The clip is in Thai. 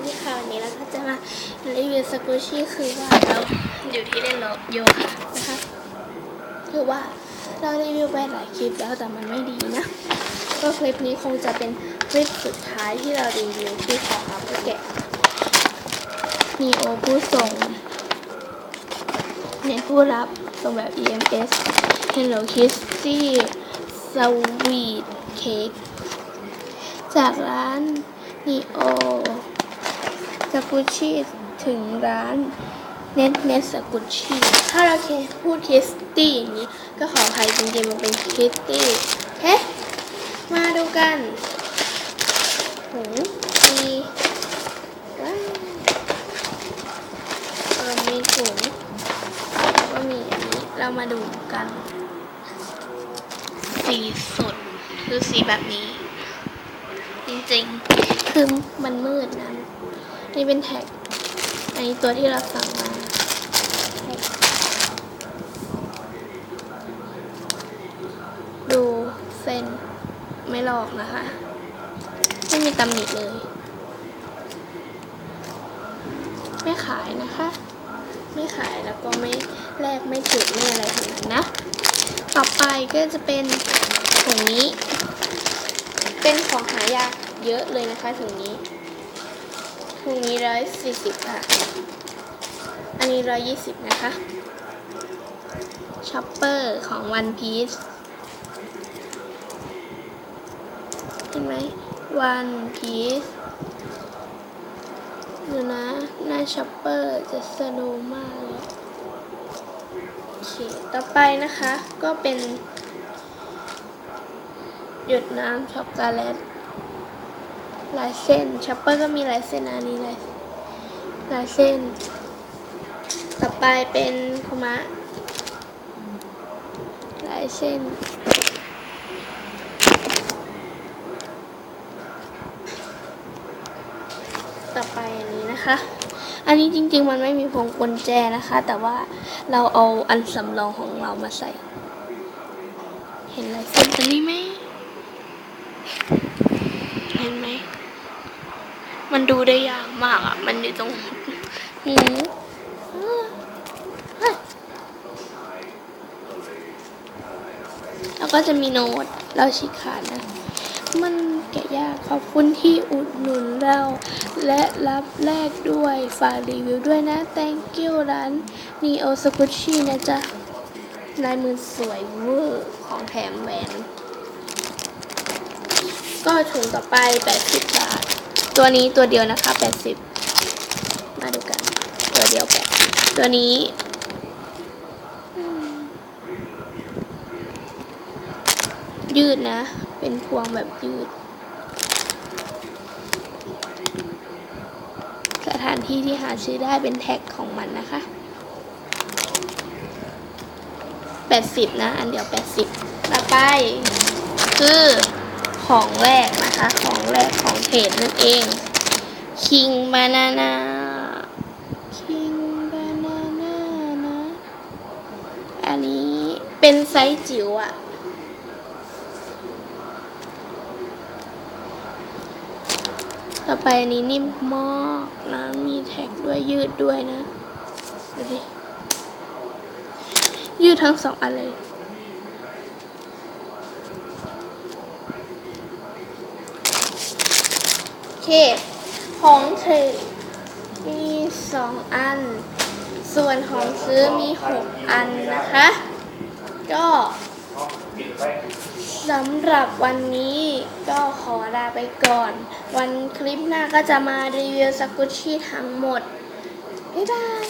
วัสดีค่ะวันนี้เราก็จะมารีวิวสกูชี่คือว่าเราอยู่ที่เล่นโยคะนะคะคือว่าเรารีวิวไปหลายคลิปแล้วแต่มันไม่ดีนะก็คลิปนี้คงจะเป็นคลิปสุดท้ายที่เรารีวิวที่ของเราแกะมีโอผู้ส่งเนี่ยผู้รับส่งแบบ EMS Hello Kitty Sweet Cake จากร้านนีโอ สกุชชี่ถึงร้านเน็ตเน็ตสกุชชี่ถ้าเราพูดคิสตี้อย่างนี้ ก็ขออภัยจริงๆมันเป็นคิสตี้เฮ้มาดูกันหูมีว้าวเออมีถุงก็มีอันนี้เรามาดูกัน สีสดคือสีแบบนี้ จริงๆ คือมันมืดนะ นี่เป็นแท็ก อันนี้ตัวที่เราสั่งมาดูเส้นไม่หลอกนะคะ ไม่มีตำหนิเลย ไม่ขายนะคะ ไม่ขายแล้วก็ไม่แลกไม่จุดไม่อะไรทั้งนั้นนะ ต่อไปก็จะเป็นถุงนี้ เป็นของหายากเยอะเลยนะคะถุงนี้ ถุงนี้ร้อยสี่สิบค่ะ อันนี้ร้อยยี่สิบนะคะช็อปเปอร์ของ One Piece เห็นไหม One Piece ดูนะ หน้าช็อปเปอร์จะสโลว์มากเลยโอเค ต่อไปนะคะก็เป็น หยดน้ำช็อกโกแลต ลายเส้นช็อปเปอร์ก็มีลายเส้นอันนี้ลายลายเส้น ต่อไปเป็นคุมะลายเส้น ต่อไปอันนี้นะคะ อันนี้จริงๆมันไม่มีพวงกุญแจนะคะ แต่ว่าเราเอาอันสำรองของเรามาใส่ เห็นลายเส้นตัวนี้ไหม เห็นไหม มันดูได้ยากมากอะ มันอยู่ตรงหูแล้วก็จะมีโน้ตเราฉีกขาดนะ มันแกะยากขอบคุณที่อุดหนุนเรา และรับแลกด้วยฝากรีวิวด้วยนะ thank you ร้าน Neo s c u c h i นะจ๊ะลายมือสวยเวอร์ของแถมแหวน ก็ถุงต่อไป 80 บาท ตัวนี้ตัวเดียวนะคะ80มาดูกัน ตัวเดียว8ตัวนี้ยืดนะ เป็นพวงแบบยืด สถานที่ที่หาซื้อได้เป็นแท็กของมันนะคะ 80 นะ อันเดียว 80 ต่อไป คือ ของแรกนะคะ ของแรกของเพจนั่นเอง King Banana King Banana นะ อันนี้เป็นไซส์จิ๋วอะต่อไปอันนี้นิ่มมากนะ มีแท็กด้วยยืดด้วยนะ ดูดิ ยืดทั้งสองอันเลย โอ เคของถือมีสองอัน ส่วนของซื้อมีหกอันนะคะ ก็สำหรับวันนี้ก็ขอลาไปก่อน วันคลิปหน้าก็จะมารีวิวสกุชชี่ทั้งหมดบ๊ายบาย